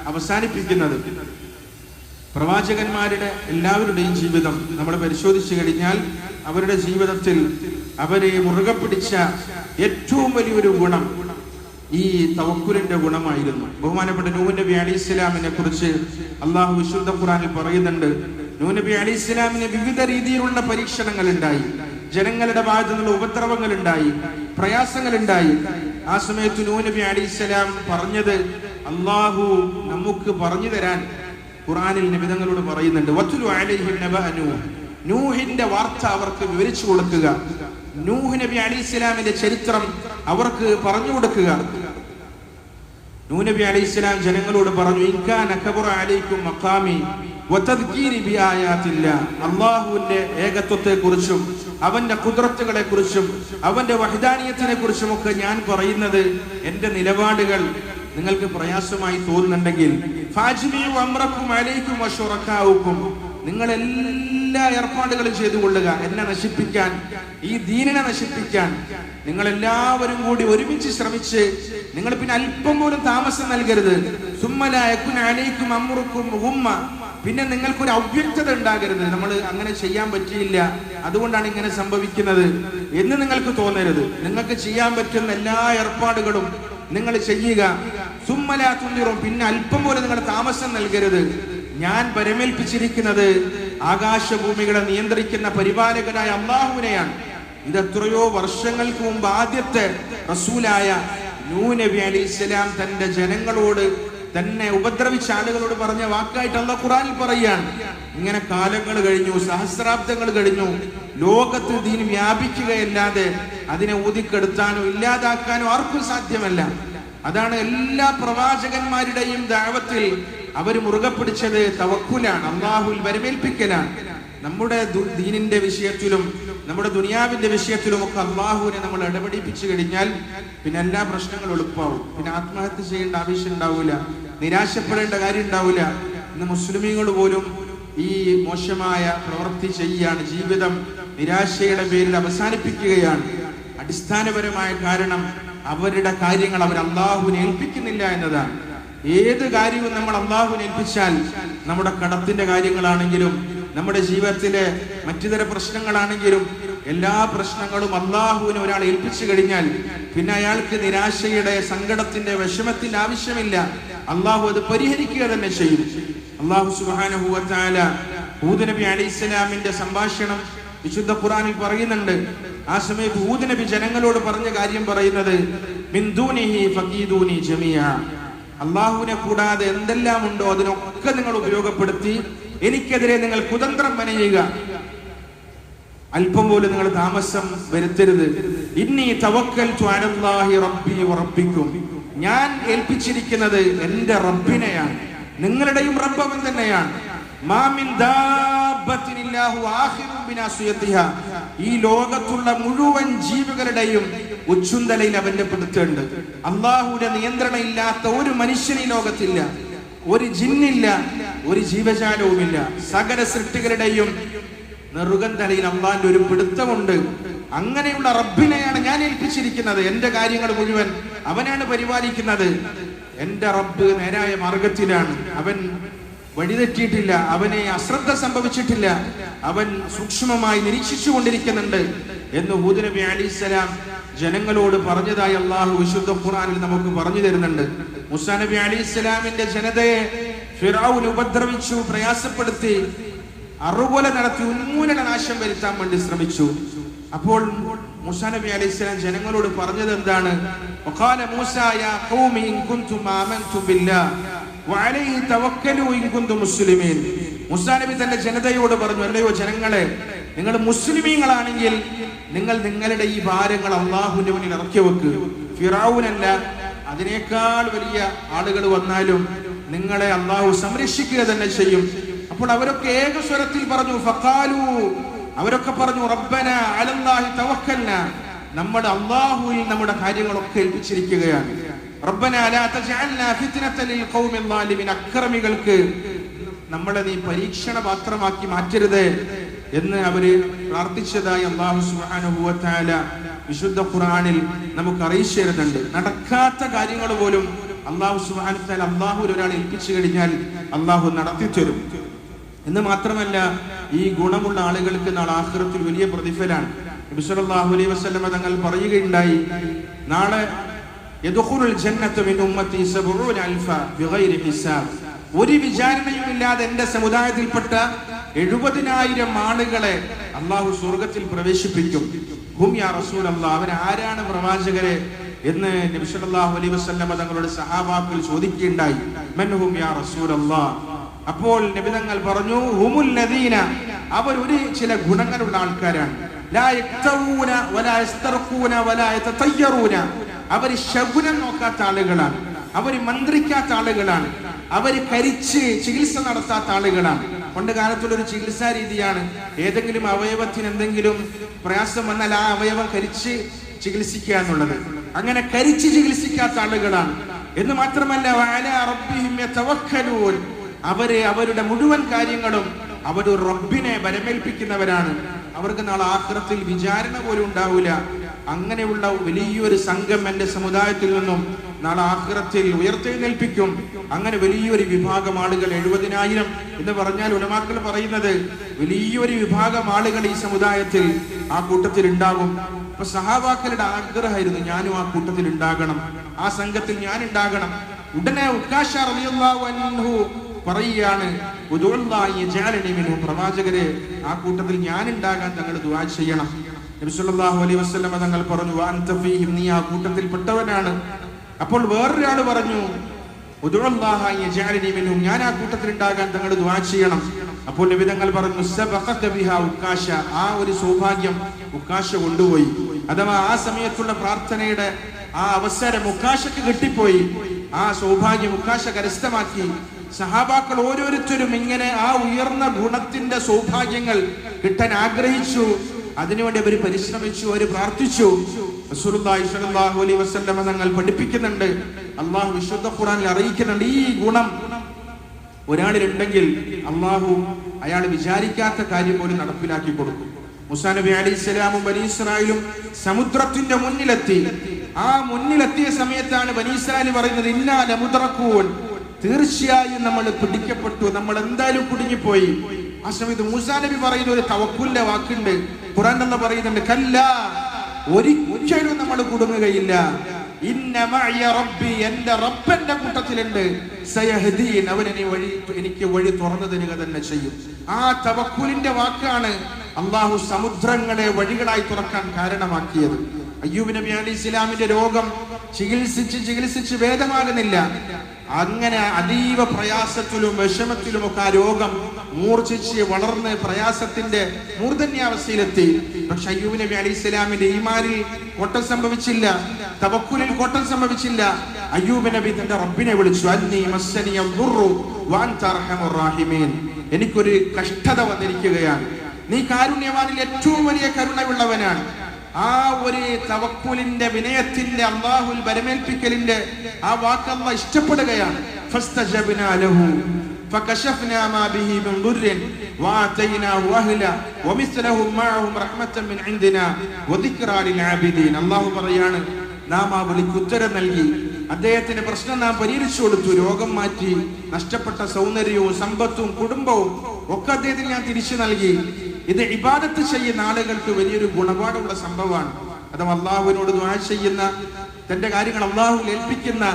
അവസാനിപ്പിക്കുന്നത്. പ്രവാചകന്മാരുടെ എല്ലാവരുടെയും ജീവിതം നമ്മൾ പരിശോധിച്ചു കഴിഞ്ഞാൽ അവരുടെ ജീവിതത്തിൽ അവരെ മുറുകെ പിടിച്ച ഏറ്റവും വലിയൊരു ഗുണം ഈ തവക്കുലിന്റെ ഗുണമായിരുന്നു. ബഹുമാനപ്പെട്ട നൂഹ് നബി അലി ഇസ്ലാമിനെ കുറിച്ച് അള്ളാഹു വിശുദ്ധ ഖുറാനിൽ പറയുന്നുണ്ട്. നൂഹ് നബി അലി ഇസ്ലാമിന് വിവിധ രീതിയിലുള്ള പരീക്ഷണങ്ങൾ ഉണ്ടായി ജനങ്ങളുടെ ഭാഗത്തു നിന്നുള്ള ഉപദ്രവങ്ങൾ ഉണ്ടായി പ്രയാസങ്ങൾ ഉണ്ടായി ആ സമയത്ത് നൂഹ് നബി അലി ഇസ്ലാം പറഞ്ഞത് അള്ളാഹു നമുക്ക് പറഞ്ഞു തരാൻ ഖുറാനിൽ നിബിതങ്ങളോട് പറയുന്നുണ്ട്. നൂഹിന്റെ വാർത്ത അവർക്ക് വിവരിച്ചു കൊടുക്കുക. നൂഹ് നബി അലി ഇസ്ലാമിന്റെ ചരിത്രം അവർക്ക് പറഞ്ഞു കൊടുക്കുക. നൂഹ് നബി അലി ഇസ്ലാം ജനങ്ങളോട് പറഞ്ഞു അലൈക്കും മഖാമി അള്ളാഹുവിന്റെ ഏകത്വത്തെ കുറിച്ചും അവന്റെ കുതിർത്തുകളെ കുറിച്ചും അവന്റെ വഹിദാനീയത്തിനെ കുറിച്ചും ഒക്കെ ഞാൻ പറയുന്നത് എന്റെ നിലപാടുകൾ നിങ്ങൾക്ക് പ്രയാസമായി തോന്നുന്നുണ്ടെങ്കിൽ ഫാജിമിയും അമ്രക്കും അലൈക്കും നിങ്ങൾ എല്ലാ ഏർപ്പാടുകളും ചെയ്തു കൊള്ളുക എന്നെ നശിപ്പിക്കാൻ ഈ ദീനിനെ നശിപ്പിക്കാൻ നിങ്ങൾ എല്ലാവരും കൂടി ഒരുമിച്ച് ശ്രമിച്ച് നിങ്ങൾ പിന്നെ അല്പം പോലും താമസം നൽകരുത്. സുമ്മലായക്കും അലൈക്കും അമ്രുക്കും ഉമ്മ. പിന്നെ നിങ്ങൾക്കൊരു അവ്യക്തത ഉണ്ടാകരുത്. നമ്മൾ അങ്ങനെ ചെയ്യാൻ പറ്റിയില്ല. അതുകൊണ്ടാണ് ഇങ്ങനെ സംഭവിക്കുന്നത് എന്ന് നിങ്ങൾക്ക് തോന്നരുത്. നിങ്ങൾക്ക് ചെയ്യാൻ പറ്റുന്ന എല്ലാ ഏർപ്പാടുകളും നിങ്ങൾ ചെയ്യുക. സുമ്മലാ തുന്നിറും പിന്നെ അല്പം പോലും നിങ്ങൾ താമസം നൽകരുത്. ഞാൻ പരമേൽപ്പിച്ചിരിക്കുന്നത് ആകാശഭൂമികളെ നിയന്ത്രിക്കുന്ന പരിപാലകനായ അള്ളാഹുവിനെയാണ്. ഇത് എത്രയോ വർഷങ്ങൾക്ക് മുമ്പ് ആദ്യത്തെ റസൂലായ നൂ നബി അലി ഇസ്ലാം തന്റെ ജനങ്ങളോട് തന്നെ ഉപദ്രവിച്ച ആളുകളോട് പറഞ്ഞ വാക്കായിട്ട് അള്ളാഹ് ഖുറാനിൽ പറയുകയാണ്. ഇങ്ങനെ കാലങ്ങൾ കഴിഞ്ഞു സഹസ്രാബ്ദങ്ങൾ കഴിഞ്ഞു ലോകത്ത് ദീൻ വ്യാപിക്കുകയല്ലാതെ അതിനെ ഊതിക്കെടുത്താനോ ഇല്ലാതാക്കാനോ ആർക്കും സാധ്യമല്ല. അതാണ് എല്ലാ പ്രവാചകന്മാരുടെയും ദാവത്തിൽ അവർ മുറുകെ പിടിച്ചത് തവക്കുലാണ് അള്ളാഹുൽ വരമേൽപ്പിക്കലാണ്. നമ്മുടെ ദീനിന്റെ വിഷയത്തിലും നമ്മുടെ ദുനിയാവിന്റെ വിഷയത്തിലും ഒക്കെ അള്ളാഹുവിനെ നമ്മൾ ഇടപെടിപ്പിച്ചു കഴിഞ്ഞാൽ പിന്നെ എല്ലാ പ്രശ്നങ്ങളും എളുപ്പമാവും. പിന്നെ ആത്മഹത്യ ചെയ്യേണ്ട ആവശ്യം ഉണ്ടാവില്ല നിരാശപ്പെടേണ്ട കാര്യം ഉണ്ടാവില്ല ഇന്ന് മുസ്ലിമീങ്ങൾ പോലും ഈ മോശമായ പ്രവൃത്തി ചെയ്യുകയാണ് ജീവിതം നിരാശയുടെ പേരിൽ അവസാനിപ്പിക്കുകയാണ്. അടിസ്ഥാനപരമായ കാരണം അവരുടെ കാര്യങ്ങൾ അവർ അള്ളാഹുവിനെ ഏൽപ്പിക്കുന്നില്ല എന്നതാണ്. ഏത് കാര്യവും നമ്മൾ അള്ളാഹുവിനെ ഏൽപ്പിച്ചാൽ നമ്മുടെ കടത്തിന്റെ കാര്യങ്ങളാണെങ്കിലും നമ്മുടെ ജീവിതത്തിലെ മറ്റു തര പ്രശ്നങ്ങളാണെങ്കിലും എല്ലാ പ്രശ്നങ്ങളും അള്ളാഹുവിനെ ഒരാൾ ഏൽപ്പിച്ചു കഴിഞ്ഞാൽ പിന്നെ അയാൾക്ക് നിരാശയുടെ സങ്കടത്തിന്റെ വിഷമത്തിന്റെ ആവശ്യമില്ല. അള്ളാഹു അത് പരിഹരിക്കുക തന്നെ ചെയ്യും. അള്ളാഹു സുബാനുഭൂവത്താല ഹൂദ് നബി അലൈഹി ഇസ്ലാമിന്റെ സംഭാഷണം വിശുദ്ധ ഖുറാനിൽ പറയുന്നുണ്ട്. ആ സമയത്ത് ഹൂദ് നബി ജനങ്ങളോട് പറഞ്ഞ കാര്യം പറയുന്നത് ബിന്ദൂനി ഫീദൂനി ജമിയ അള്ളാഹുവിനെ കൂടാതെ എന്തെല്ലാം ഉണ്ടോ അതിനൊക്കെ നിങ്ങൾ ഉപയോഗപ്പെടുത്തി എനിക്കെതിരെ നിങ്ങൾ കുതന്ത്രം മെനയുക. അല്പം പോലും നിങ്ങൾ താമസം വരുത്തരുത്. ഇനി തവക്കൽ റബ്ബി റബ്ബിക്കും. ഞാൻ ഏൽപ്പിച്ചിരിക്കുന്നത് എന്റെ റബ്ബിനെയാണ്. നിങ്ങളുടെയും റബ്ബവൻ തന്നെയാണ്. ഈ ലോകത്തുള്ള മുഴുവൻ ജീവികളുടെയും ഉച്ചുന്തലയിൽ അവന്റെ പിടുത്തുണ്ട് അള്ളാഹുവിന്റെ നിയന്ത്രണം ഇല്ലാത്ത ഒരു മനുഷ്യൻ ഈ ലോകത്തില്ല. ഒരു ജിന്നില്ല ഒരു ജീവജാലവുമില്ല. സകല സൃഷ്ടികളുടെയും നെറുകൻ തലയിൽ അള്ളാന്റെ ഒരു പിടുത്തമുണ്ട്. അങ്ങനെയുള്ള റബ്ബിനെയാണ് ഞാൻ ഏൽപ്പിച്ചിരിക്കുന്നത്. എന്റെ കാര്യങ്ങൾ മുഴുവൻ അവനാണ് പരിപാലിക്കുന്നത്. എന്റെ റബ്ബ് നേരായ മാർഗത്തിലാണ്. അവൻ വഴിതെറ്റിയിട്ടില്ല അവനെ അശ്രദ്ധ സംഭവിച്ചിട്ടില്ല അവൻ സൂക്ഷ്മമായി നിരീക്ഷിച്ചു കൊണ്ടിരിക്കുന്നുണ്ട് എന്ന് ഹൂദനബി അലിസ്സലാം ജനങ്ങളോട് പറഞ്ഞതായി അള്ളാഹു വിശുദ്ധ ഖുറാനിൽ നമുക്ക് പറഞ്ഞു തരുന്നുണ്ട്. മുസാ നബി അലി ഇസ്ലാമിന്റെ ജനതയെ ഫിറാവുൽ ഉപദ്രവിച്ചു പ്രയാസപ്പെടുത്തി അറുകൊല നടത്തി ഉന്മൂലന നാശം വരുത്താൻ വേണ്ടി ശ്രമിച്ചു. അപ്പോൾ മൂസാ നബി അലൈഹി സ്വലാം ജനങ്ങളോട് പറഞ്ഞത് എന്താണ്? മുസ്ലിമീൻ. നബി തന്റെ ജനതയോട് പറഞ്ഞു അല്ലയോ ജനങ്ങളെ നിങ്ങൾ മുസ്ലിമീങ്ങളാണെങ്കിൽ നിങ്ങൾ നിങ്ങളുടെ ഈ ഭാരങ്ങൾ അള്ളാഹുവിന്റെ മുന്നിൽ ഇറക്കി വെക്ക്. ഫിറാവുനല്ല അതിനേക്കാൾ വലിയ ആളുകൾ വന്നാലും നിങ്ങളെ അള്ളാഹു സംരക്ഷിക്കുക തന്നെ ചെയ്യും. അപ്പോൾ അവരൊക്കെ ഏകസ്വരത്തിൽ പറഞ്ഞു ഫക്കാലു അവരൊക്കെ പറഞ്ഞു റബ്ബന അലല്ലാഹി തവക്കല്ല നമ്മൾ അള്ളാഹുവിൽ നമ്മുടെ കാര്യങ്ങളൊക്കെ ഏൽപ്പിച്ചിരിക്കുകയാണ്. അക്രമികൾക്ക് നമ്മളെ നീ പരീക്ഷണ പാത്രമാക്കി മാറ്റരുത് എന്ന് അവർ പ്രാർത്ഥിച്ചതായി അള്ളാഹു തആല വിശുദ്ധ ഖുറാനിൽ നമുക്ക് അറിയിച്ചു തരുന്നുണ്ട്. നടക്കാത്ത കാര്യങ്ങൾ പോലും അള്ളാഹു സുബ്ഹാനഹു അള്ളാഹു ഒരാൾ ഏൽപ്പിച്ചു കഴിഞ്ഞാൽ അള്ളാഹു നടത്തി തരും. എന്ന് മാത്രമല്ല ഈ ഗുണമുള്ള ആളുകൾക്ക് നാളെ ആഹ്റത്തിൽ വലിയ പ്രതിഫലാണ്. നബി സല്ലല്ലാഹു അലൈഹി വസല്ലം തങ്ങൾ പറയുകയുണ്ടായി നാളെ ഒരു വിചാരണയും ഇല്ലാതെ എന്റെ സമുദായത്തിൽപ്പെട്ട എഴുപതിനായിരം ആളുകളെ അള്ളാഹു സ്വർഗത്തിൽ പ്രവേശിപ്പിക്കും. ഹും യാ റസൂൽ അവൻ ആരാണ് പ്രവാചകരെ എന്ന് നബിസല്ലാഹു അലൈ അലൈഹി വസല്ലമ തങ്ങളുടെ സഹാബാക്കൾ ചോദിക്കുകയുണ്ടായി. മൻ ഹും യാ റസൂൽ അപ്പോൾ നബിതങ്ങൾ പറഞ്ഞു ഹുമുൽ നദീന അവർ ഒരു ചില ഗുണങ്ങളുള്ള ആൾക്കാരാണ്. ലാ യക്തവൂന വലാ യസ്തർഖൂന വലാ യതതയ്യറൂന. അവർ ശകുനം നോക്കാത്ത ആളുകളാണ്. അവർ മന്ത്രിക്കാത്ത ആളുകളാണ്. അവർ കരിച്ച് ചികിത്സ നടത്താത്ത ആളുകളാണ്. പണ്ട് കാലത്തുള്ള ഒരു ചികിത്സാ രീതിയാണ്. ഏതെങ്കിലും അവയവത്തിന് എന്തെങ്കിലും പ്രയാസം വന്നാൽ ആ അവയവം കരിച്ച് ചികിത്സിക്കുക എന്നുള്ളത്. അങ്ങനെ കരിച്ച് ചികിത്സിക്കാത്ത ആളുകളാണ്. എന്ന് മാത്രമല്ല അവരെ അവരുടെ മുഴുവൻ കാര്യങ്ങളും അവർ റബ്ബിനെ വരമേൽപ്പിക്കുന്നവരാണ് അവർക്ക് നാളെ ആക്രത്തിൽ വിചാരണ പോലും ഉണ്ടാവില്ല അങ്ങനെയുള്ള വലിയൊരു സംഘം എന്റെ സമുദായത്തിൽ നിന്നും നാളെ ആഖിറത്തിൽ ഉയർത്തെഴുന്നേൽപ്പിക്കും. അങ്ങനെ വലിയൊരു വിഭാഗം ആളുകൾ എഴുപതിനായിരം എന്ന് പറഞ്ഞാൽ ഉലമാക്കൾ പറയുന്നത് വലിയൊരു വിഭാഗം ആളുകൾ ഈ സമുദായത്തിൽ ആ കൂട്ടത്തിൽ ഉണ്ടാകും അപ്പൊ സഹാബാക്കളുടെ ആഗ്രഹമായിരുന്നു ഞാനും ആ കൂട്ടത്തിൽ ഉണ്ടാകണം ആ സംഘത്തിൽ ഞാൻ ഉണ്ടാകണം ഉടനെ ഉക്കാശ അൻഹു പറയുകയാണ്. പ്രവാചകരെ ആ കൂട്ടത്തിൽ ഞാൻ ഉണ്ടാകാൻ തങ്ങൾ ദുവാ ചെയ്യണം. നബി അലൈ വസല്ലം തങ്ങൾ പറഞ്ഞു "വഅൻത ഫീഹിം നീ ആ കൂട്ടത്തിൽപ്പെട്ടവനാണ്. അപ്പോൾ വേറൊരാൾ പറഞ്ഞു. ഞാൻ ആ കൂട്ടത്തിൽ ഉണ്ടാകാൻ തങ്ങൾ ദുആ ചെയ്യണം. അപ്പോൾ നിബിതങ്ങൾ പറഞ്ഞു "സബഖത ബിഹാ ഉക്കാശ. ആ ഒരു സൗഭാഗ്യം ഉക്കാശ കൊണ്ടുപോയി. അഥവാ ആ സമയത്തുള്ള പ്രാർത്ഥനയുടെ ആ അവസരം ഉക്കാശക്ക് കിട്ടിപ്പോയി. ആ സൗഭാഗ്യം ഉക്കാശ കരസ്ഥമാക്കി. സഹാബാക്കൾ ഓരോരുത്തരും ഇങ്ങനെ ആ ഉയർന്ന ഗുണത്തിന്റെ സൗഭാഗ്യങ്ങൾ കിട്ടാൻ ആഗ്രഹിച്ചു. അതിനുവേണ്ടി അവർ പരിശ്രമിച്ചു അവർ പ്രാർത്ഥിച്ചു. അലൈഹി വസല്ലമ തങ്ങൾ പഠിപ്പിക്കുന്നുണ്ട്. അള്ളാഹു വിശുദ്ധ ഖുറാനിൽ അറിയിക്കുന്നുണ്ട് ഈ ഗുണം. ഒരാളിലുണ്ടെങ്കിൽ അള്ളാഹു അയാൾ വിചാരിക്കാത്ത കാര്യം പോലും നടപ്പിലാക്കി കൊടുക്കും. മുസാ നബി അലി ഇസ്ലാമും ബനി ഇസ്രായേലും സമുദ്രത്തിന്റെ മുന്നിലെത്തി. ആ മുന്നിലെത്തിയ സമയത്താണ് ബനി പറയുന്നത് ഇന്നാ ലമുദ്രക്കൂൻ തീർച്ചയായും നമ്മൾ പിടിക്കപ്പെട്ടു. നമ്മൾ എന്തായാലും കുടുങ്ങിപ്പോയി. ആ സമയത്ത് മൂസാ നബി പറയുന്ന ഒരു തവക്കുലിന്റെ വാക്കുണ്ട്. ഖുറാൻ എന്ന് പറയുന്നുണ്ട് കല്ല ഒരിക്കലും നമ്മൾ കുടുങ്ങുകയില്ല. എന്റെ റബ്ബന്റെ കൂട്ടത്തിലുണ്ട്. അവൻ എന്നെ വഴി എനിക്ക് വഴി തുറന്നു തരിക തന്നെ ചെയ്യും. ആ തവക്കുലിന്റെ വാക്കാണ് അള്ളാഹു സമുദ്രങ്ങളെ വഴികളായി തുറക്കാൻ കാരണമാക്കിയത്. അയ്യൂബ് നബി അലി ഇസ്ലാമിന്റെ രോഗം ചികിത്സിച്ച് ചികിത്സിച്ച് ഭേദമാകുന്നില്ല. അങ്ങനെ അതീവ പ്രയാസത്തിലും വിഷമത്തിലും ഒക്കെ ആ രോഗം മൂർച്ഛിച്ച് വളർന്ന് പ്രയാസത്തിന്റെ മൂർധന്യാവസ്ഥയിലെത്തി. പക്ഷെ അയ്യൂബ് നബി അലി ഇസ്ലാമിന്റെ ഈമാരിൽ കോട്ടം സംഭവിച്ചില്ല. തവക്കുലിൽ കോട്ടം സംഭവിച്ചില്ല. അയ്യൂബ് നബി തന്റെ റബ്ബിനെ വിളിച്ചു അന്നി എനിക്കൊരു കഷ്ടത വന്നിരിക്കുകയാണ്. നീ കാരുണ്യവാനിൽ ഏറ്റവും വലിയ കരുണയുള്ളവനാണ്. ആ ഒരു തവക്കുലിന്റെ വിനയത്തിന്റെ അള്ളാഹുൽ ബരമേൽപ്പിക്കലിന്റെ ആ വാക്ക് അള്ളാഹ് ഇഷ്ടപ്പെടുകയാണ് ഫസ്തജബ്നാ ലഹു فكشفنا ما به من ضر وآتيناه أهلا ومثلهم معهم رحمة من عندنا وذكرى للعابدين الله പറയാണ് നാം ആ വിളിക്ക് ഉത്തരം നൽകി അദ്ദേഹത്തിന്റെ പ്രശ്നം നാം പരിഹരിച്ചു കൊടുത്തു രോഗം മാറ്റി നഷ്ടപ്പെട്ട സൗന്ദര്യവും സമ്പത്തും കുടുംബവും ഒക്കെ അദ്ദേഹത്തിന് ഞാൻ തിരിച്ചു നൽകി ഇത് ഇബാദത്ത് ചെയ്യുന്ന ആളുകൾക്ക് വലിയൊരു ഗുണപാടുള്ള സംഭവമാണ്. അഥവാ അള്ളാഹുവിനോട് ചെയ്യുന്ന തന്റെ കാര്യങ്ങൾ അള്ളാഹു ഏൽപ്പിക്കുന്ന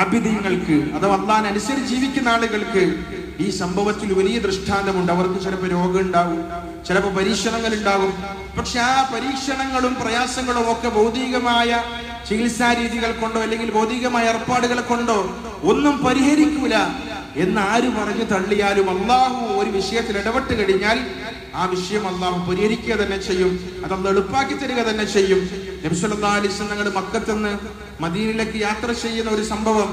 ആബിദ്യങ്ങൾക്ക് അഥവാ അള്ളാഹിനെ അനുസരിച്ച് ജീവിക്കുന്ന ആളുകൾക്ക് ഈ സംഭവത്തിൽ വലിയ ദൃഷ്ടാന്തമുണ്ട്. അവർക്ക് ചിലപ്പോൾ രോഗം ഉണ്ടാവും ചിലപ്പോൾ പരീക്ഷണങ്ങൾ ഉണ്ടാകും പക്ഷെ ആ പരീക്ഷണങ്ങളും പ്രയാസങ്ങളും ഒക്കെ ഭൗതികമായ ചികിത്സാ രീതികൾ കൊണ്ടോ അല്ലെങ്കിൽ ഭൗതികമായ ഏർപ്പാടുകൾ കൊണ്ടോ ഒന്നും പരിഹരിക്കൂല. എന്ന് ആര് പറഞ്ഞു തള്ളിയാലും അള്ളാഹു ഒരു വിഷയത്തിൽ ഇടപെട്ട് കഴിഞ്ഞാൽ ആ വിഷയം അള്ളാഹു പരിഹരിക്കുക തന്നെ ചെയ്യും. അതന്ന് എളുപ്പാക്കി തരിക തന്നെ ചെയ്യും. നിങ്ങൾ മക്കത്തെന്ന് മദീനിലേക്ക് യാത്ര ചെയ്യുന്ന ഒരു സംഭവം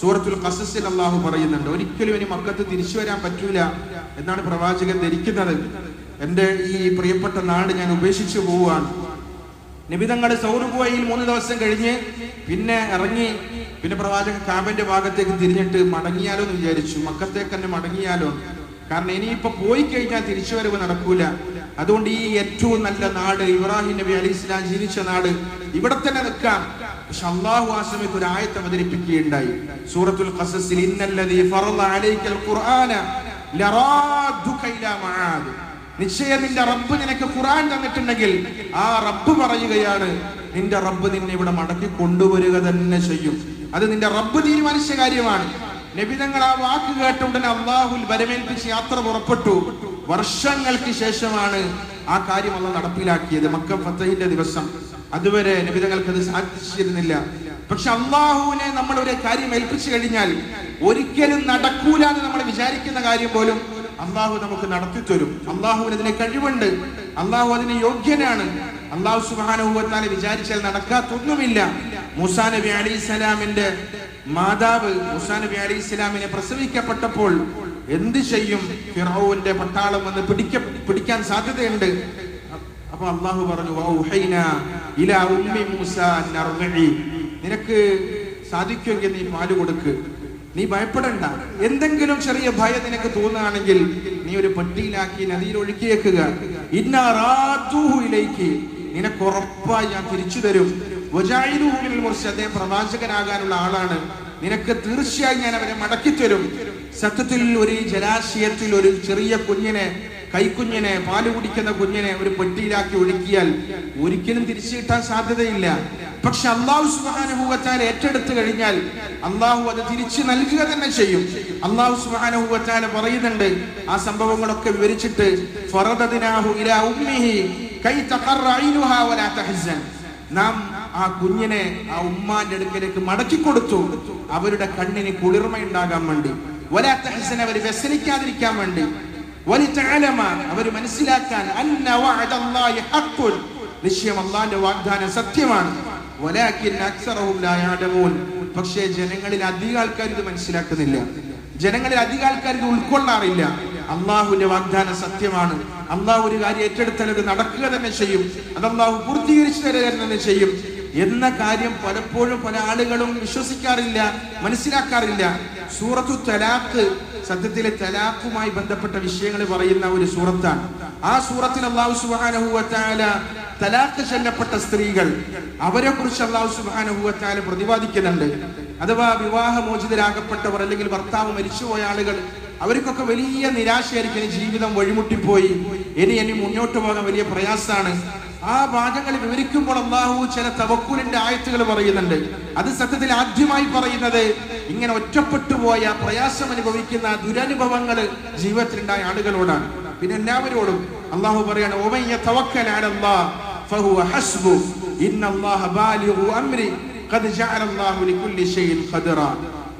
സൂറത്തുൽ കസസിൽ അള്ളാഹു പറയുന്നുണ്ട്. ഒരിക്കലും ഇനി മക്കത്ത് തിരിച്ചു വരാൻ പറ്റൂല എന്നാണ് പ്രവാചകൻ ധരിക്കുന്നത്. എന്റെ ഈ പ്രിയപ്പെട്ട നാട് ഞാൻ ഉപേക്ഷിച്ചു പോവുകയാണ്. നിബിതങ്ങൾ സൗറുഗുവയിൽ മൂന്ന് ദിവസം കഴിഞ്ഞ് പിന്നെ ഇറങ്ങി പിന്നെ പ്രവാചകൻ കാബന്റെ ഭാഗത്തേക്ക് തിരിഞ്ഞിട്ട് മടങ്ങിയാലോ എന്ന് വിചാരിച്ചു. മക്കത്തേക്ക് തന്നെ മടങ്ങിയാലോ? കാരണം ഇനിയിപ്പോ പോയി കഴിഞ്ഞാൽ തിരിച്ചു വരവ് നടക്കൂല. അതുകൊണ്ട് ഈ ഏറ്റവും നല്ല നാട് ഇബ്രാഹിം നബി അലി ഇസ്ലാം ജീവിച്ച നാട് ഇവിടെ തന്നെ നിൽക്കാം. പക്ഷെ അള്ളാഹു ആശ്രമിക്ക് ഒരു ആയത്ത് അവതരിപ്പിക്കുകയുണ്ടായി. സൂറത്തുൽ ഖസസിൽ ഇന്നല്ലദീ ഫറള അലൈക്കൽ ഖുർആന ലറാദുക ഇലാ മആദ്. നിശ്ചയം നിന്റെ റബ്ബ് നിനക്ക് ഖുറാൻ തന്നിട്ടുണ്ടെങ്കിൽ ആ റബ്ബ് പറയുകയാണ് നിന്റെ റബ്ബ് നിന്നെ ഇവിടെ മടക്കി കൊണ്ടുവരിക തന്നെ ചെയ്യും. അത് നിന്റെ റബ്ബ് തീരുമാനിച്ച കാര്യമാണ്. നബിതങ്ങൾ ആ വാക്ക് കേട്ടുടനെ അള്ളാഹുൽ വരമേൽപ്പിച്ച് യാത്ര പുറപ്പെട്ടു. വർഷങ്ങൾക്ക് ശേഷമാണ് ആ കാര്യം അള്ള നടപ്പിലാക്കിയത്. മക്ക ഫത്തഹിന്റെ ദിവസം. അതുവരെ നബിതങ്ങൾക്ക് അത് സാധിച്ചിരുന്നില്ല. പക്ഷെ അള്ളാഹുവിനെ നമ്മൾ ഒരു കാര്യം ഏൽപ്പിച്ചു കഴിഞ്ഞാൽ ഒരിക്കലും നടക്കൂല എന്ന് നമ്മൾ വിചാരിക്കുന്ന കാര്യം പോലും അള്ളാഹു നമുക്ക് നടത്തി തരും. അള്ളാഹുവിന് അതിന് കഴിവുണ്ട്. അള്ളാഹു അതിന് യോഗ്യനാണ്. അള്ളാഹു സുബാനുഭവത്താലെ വിചാരിച്ചാൽ നടക്കാത്തൊന്നുമില്ല. മൂസാ നബി അലി ഇസ്ലാമിന്റെ മാതാവ് മൂസാ നബി അലി ഇസ്ലാമിനെ പ്രസവിക്കപ്പെട്ടപ്പോൾ എന്ത് ചെയ്യും? ഫിറോവിന്റെ പട്ടാളം വന്ന് പിടിക്ക പിടിക്കാൻ സാധ്യതയുണ്ട്. അപ്പൊ അള്ളാഹു പറഞ്ഞു "വൗഹൈനാ ഇലാ ഉമ്മി മൂസ അൻ നിനക്ക് സാധിക്കുമെങ്കിൽ നീ പാൽ കൊടുക്ക്. നീ ഭയപ്പെടണ്ട. എന്തെങ്കിലും ചെറിയ ഭയം നിനക്ക് തോന്നുകയാണെങ്കിൽ നീ ഒരു പെട്ടിയിലാക്കി നദിയിൽ ഒഴുക്കിയേക്കുക. ഇന്നാറാത്തൂഹുയിലേക്ക് നിനക്ക് ഉറപ്പായി ഞാൻ തിരിച്ചു തരും. അദ്ദേഹം പ്രവാചകനാകാനുള്ള ആളാണ്. നിനക്ക് തീർച്ചയായും ഞാൻ അവരെ മടക്കി തരും സത്യത്തിൽ ഒരു ജലാശയത്തിൽ ഒരു ചെറിയ കുഞ്ഞിനെ കൈക്കുഞ്ഞിനെ പാൽ കുടിക്കുന്ന കുഞ്ഞിനെ ഒരു പെട്ടിയിലാക്കി ഒഴുക്കിയാൽ ഒരിക്കലും തിരിച്ചു കിട്ടാൻ സാധ്യതയില്ല. പക്ഷെ അള്ളാഹു സുബാനുഭവത്താൽ ഏറ്റെടുത്തു കഴിഞ്ഞാൽ അള്ളാഹു അത് തിരിച്ചു നൽകുക തന്നെ ചെയ്യും. അള്ളാഹു സുബാനുഭവത്താൽ പറയുന്നുണ്ട് ആ സംഭവങ്ങളൊക്കെ വിവരിച്ചിട്ട് തഹ്സൻ. നാം ആ കുഞ്ഞിനെ ആ ഉമ്മാന്റെ അടുക്കലേക്ക് മടക്കി കൊടുത്തു. അവരുടെ കണ്ണിന് കുളിർമ ഉണ്ടാകാൻ വേണ്ടി. വലാ ഹസ്സനെ അവർ വ്യസനിക്കാതിരിക്കാൻ വേണ്ടി. അവർ മനസ്സിലാക്കാൻ നിശ്ചയം അള്ളാന്റെ വാഗ്ദാനം സത്യമാണ്. പക്ഷേ ജനങ്ങളിൽ അധിക ആൾക്കാർ ഇത് മനസ്സിലാക്കുന്നില്ല. ജനങ്ങളിൽ അധിക ആൾക്കാർ ഇത് ഉൾക്കൊള്ളാറില്ല. അള്ളാഹുവിന്റെ വാഗ്ദാനം സത്യമാണ്. അള്ളാഹു ഒരു കാര്യം ഏറ്റെടുത്താൽ അത് നടക്കുക തന്നെ ചെയ്യും. അത് അള്ളാഹു പൂർത്തീകരിച്ചു തരിക തന്നെ ചെയ്യും. എന്ന കാര്യം പലപ്പോഴും പല ആളുകളും വിശ്വസിക്കാറില്ല മനസ്സിലാക്കാറില്ല. സൂറത്തു തലാഖ് സത്യത്തിലെ തലാഖുമായി ബന്ധപ്പെട്ട വിഷയങ്ങൾ പറയുന്ന ഒരു സൂറത്താണ്. ആ സൂറത്തിൽ അള്ളാഹു സുബ്ഹാനഹു വതആല തലാഖ് ചെല്ലപ്പെട്ട സ്ത്രീകൾ അവരെ കുറിച്ച് അള്ളാഹു സുബാനഹുല പ്രതിപാദിക്കുന്നുണ്ട്. അഥവാ വിവാഹമോചിതരാകപ്പെട്ടവർ അല്ലെങ്കിൽ ഭർത്താവ് മരിച്ചുപോയ ആളുകൾ അവർക്കൊക്കെ വലിയ നിരാശയായിരിക്കും ജീവിതം വഴിമുട്ടിപ്പോയി. ഇനി ഇനി മുന്നോട്ട് പോകാൻ വലിയ പ്രയാസമാണ്. ആ ഭാഗങ്ങൾ വിവരിക്കുമ്പോൾ അള്ളാഹു ചില തവക്കൂലിന്റെ ആയത്തുകൾ പറയുന്നുണ്ട്. അത് സത്യത്തിൽ ആദ്യമായി പറയുന്നത് ഇങ്ങനെ ഒറ്റപ്പെട്ടു പോയ പ്രയാസം അനുഭവിക്കുന്ന ദുരനുഭവങ്ങൾ ജീവിതത്തിലുണ്ടായ ആളുകളോടാണ്. പിന്നെ എല്ലാവരോടും അള്ളാഹു പറയാണ് ഓമയ്യ തവക്കലാണ്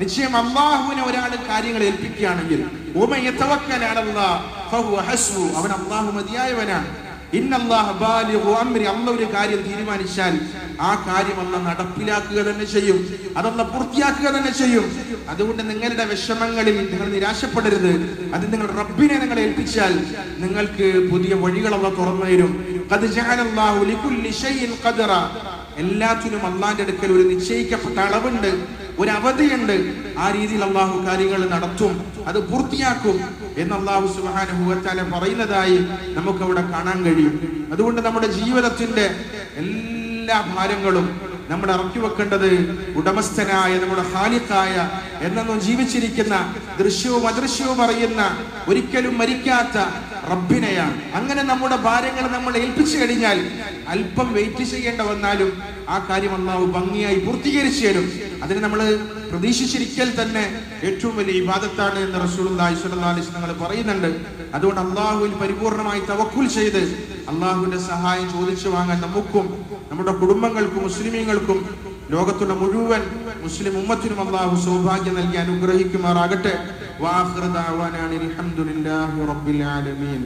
നിശ്ചയം അള്ളാഹുവിനെ ഒരാൾ കാര്യങ്ങൾ ഏൽപ്പിക്കുകയാണെങ്കിൽ "ഒമൻ യതവക്കൽ അലല്ലാഹ് ഫഹുവ ഹസ്ബു അവൻ അള്ളാഹു മതിയായവനാണ്. അല്ല ഒരു കാര്യം തീരുമാനിച്ചാൽ ആ കാര്യം അല്ല നടപ്പിലാക്കുക തന്നെ ചെയ്യും. അതല്ല പൂർത്തിയാക്കുക തന്നെ ചെയ്യും. അതുകൊണ്ട് നിങ്ങളുടെ വിഷമങ്ങളിൽ നിങ്ങൾ നിരാശപ്പെടരുത്. അത് നിങ്ങൾ റബ്ബിനെ നിങ്ങൾ ഏൽപ്പിച്ചാൽ നിങ്ങൾക്ക് പുതിയ വഴികളല്ല തുറന്നു തരും. എല്ലാത്തിനും അള്ളാന്റെ അടുക്കൽ ഒരു നിശ്ചയിക്കപ്പെട്ട അളവുണ്ട്. ഒരു അവധിയുണ്ട് ആ രീതിയിൽ അള്ളാഹു കാര്യങ്ങൾ നടത്തും അത് പൂർത്തിയാക്കും എന്ന് അള്ളാഹു സുബ്ഹാനഹു വതആല പറയുന്നതായി നമുക്ക് അവിടെ കാണാൻ കഴിയും. അതുകൊണ്ട് നമ്മുടെ ജീവിതത്തിന്റെ എല്ലാ ഭാരങ്ങളും നമ്മൾ ഇറക്കി വെക്കേണ്ടത് ഉടമസ്ഥനായ നമ്മുടെ ഹാലിക്കായ എന്നെന്നും ജീവിച്ചിരിക്കുന്ന ദൃശ്യവും അദൃശ്യവും അറിയുന്ന ഒരിക്കലും മരിക്കാത്ത റബ്ബിനെയാണ്. അങ്ങനെ നമ്മുടെ ഭാര്യങ്ങൾ നമ്മൾ ഏൽപ്പിച്ചു കഴിഞ്ഞാൽ അല്പം വെയിറ്റ് ചെയ്യേണ്ട വന്നാലും ആ കാര്യം അള്ളാഹു ഭംഗിയായി പൂർത്തീകരിച്ചു തരും. അതിന് നമ്മൾ പ്രതീക്ഷിച്ചിരിക്കൽ തന്നെ ഏറ്റവും വലിയ ഇബാദത്താണ് എന്ന് അലൈഹി തങ്ങൾ പറയുന്നുണ്ട്. അതുകൊണ്ട് അള്ളാഹുവിൽ പരിപൂർണമായി തവക്കുൽ ചെയ്ത് അള്ളാഹുവിന്റെ സഹായം ചോദിച്ചു വാങ്ങാൻ നമുക്കും നമ്മുടെ കുടുംബങ്ങൾക്കും മുസ്ലിമീങ്ങൾക്കും ലോകത്തുള്ള മുഴുവൻ മുസ്ലിം ഉമ്മത്തിനും അള്ളാഹു സൗഭാഗ്യം നൽകി അനുഗ്രഹിക്കുമാറാകട്ടെ. വാഹൃദാവാനാണ് അൽഹംദുലില്ലാഹി റബ്ബിൽ ആലമീൻ.